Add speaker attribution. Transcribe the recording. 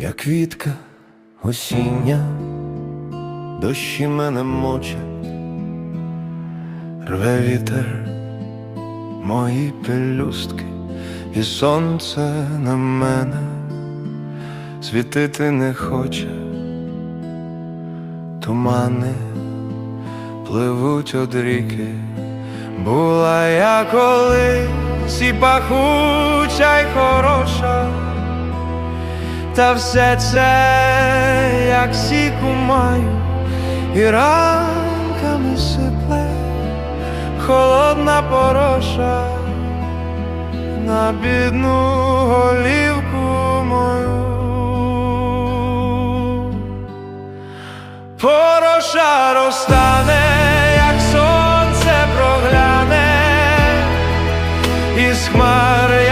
Speaker 1: як квітка осіння, дощі мене мочать, рве вітер мої пелюстки, і сонце на мене світити не хоче, тумани пливуть од ріки, була я колись і пахуча й хороша та все це, як сіку маю, і ранками сипле холодна пороша на бідну голівку мою. Пороша розтане, як сонце прогляне із хмари.